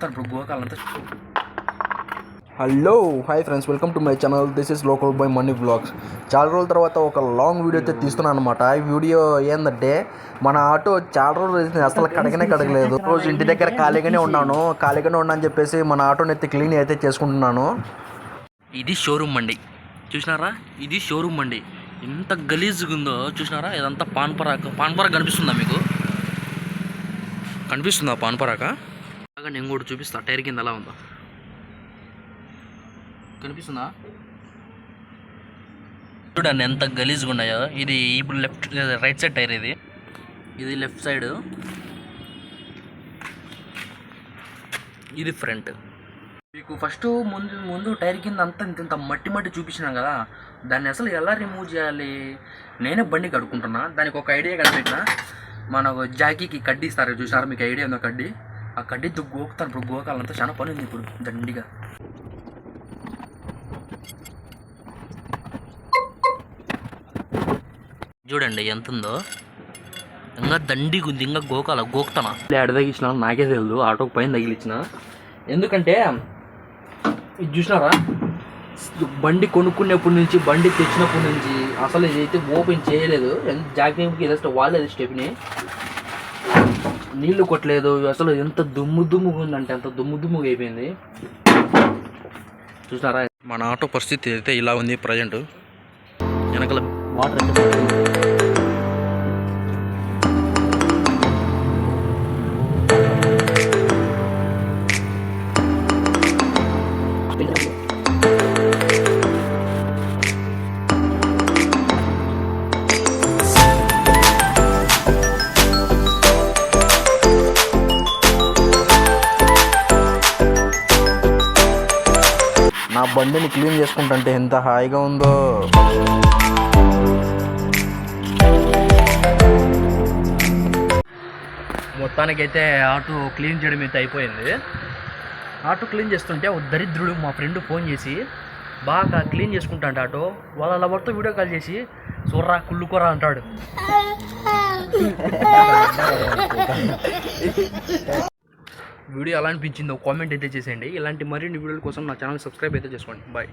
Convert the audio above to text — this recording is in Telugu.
గోకుతాను ఇప్పుడు గోకాలంతా hello hi friends welcome to my channel this is local boy Mani vlogs చాలా రోజుల తర్వాత ఒక లాంగ్ వీడియో అయితే తీస్తున్నాను అనమాట ఈ వీడియో ఏంటంటే మన ఆటో చాలా రోజులు అసలు కడగనే కడగలేదు. రోజు ఇంటి దగ్గర ఖాళీగానే ఉన్నాను. ఖాళీగానే ఉన్నా అని చెప్పేసి మన ఆటోని అయితే క్లీన్ అయితే చేసుకుంటున్నాను. ఇది షోరూమ్ అండి. చూసినారా? ఇది షోరూమ్ అండి. ఎంత గలీజ్గా ఉందో చూసినారా? ఇదంతా పాన్ పరాక పాన్ పరాక కనిపిస్తుందా మీకు? కనిపిస్తుందా పాన్ పరాక బాగా నేను కూడా చూపిస్తా. టైర్ కింద ఎలా ఉందో. కనిపిస్తుందా? చూడండి ఎంత గలీజ్గా ఉన్నాయో. ఇది ఇప్పుడు లెఫ్ట్ రైట్ సైడ్ టైర్ ఇది. ఇది లెఫ్ట్ సైడ్. ఇది ఫ్రంట్. మీకు ఫస్ట్ ముందు ముందు టైర్ కింద అంతా ఇంత మట్టి మట్టి చూపించినాం కదా. దాన్ని అసలు ఎలా రిమూవ్ చేయాలి? నేనే బండి కడుక్కుంటున్నా. దానికి ఒక ఐడియా కనిపెట్టిన. మనకు జాకీకి కడ్డీ ఇస్తారు చూసారా మీకు ఐడియా ఉందో కడ్డీ? ఆ కడ్డీతో గోకుతాను ఇప్పుడు గోకాలంతా చాలా పని ఉంది ఇప్పుడు దండిగా. చూడండి ఎంత ఉందో ఇంకా దండిగా ఉంది ఇంకా గోకాల గోకుతానా? ఎడ తగిలిచ్చిన నాకే తెలియదు ఆటోకి పైన తగిలించిన ఎందుకంటే ఇది చూసినారా? బండి కొనుక్కునేప్పటి నుంచి బండి తెచ్చినప్పటి నుంచి అసలు ఇదైతే ఓపెన్ చేయలేదు. ఎంత జాగ్రత్తకి ఏదో వాళ్ళేది స్టెప్ని. నీళ్ళు కొట్టలేదు. అసలు ఎంత దుమ్ము దుమ్ముగా ఉందంటే అంత దుమ్ము దుమ్ముగా అయిపోయింది. చూసినారా? మన ఆటో పరిస్థితి అయితే ఇలా ఉంది ప్రజెంట్. వెనకాల వాటర్ నా బండిని క్లీన్ చేసుకుంటుంటే ఎంత హాయిగా ఉందో. మొత్తానికైతే ఆటో క్లీన్ చేయడం అయితే అయిపోయింది. ఆటో క్లీన్ చేస్తుంటే ఒక దరిద్రుడు మా ఫ్రెండ్ ఫోన్ చేసి బాగా క్లీన్ చేసుకుంటా అంటే ఆటో వాళ్ళ లవర్తో వీడియో కాల్ చేసి చూర్రా కుళ్ళుకోరా అంటాడు. వీడియో ఎలా అనిపించిందో కామెంట్ అయితే చేసేయండి. ఇలాంటి మరిన్ని వీడియోల కోసం నా ఛానల్ సబ్స్క్రైబ్ అయితే చేసుకోండి. బాయ్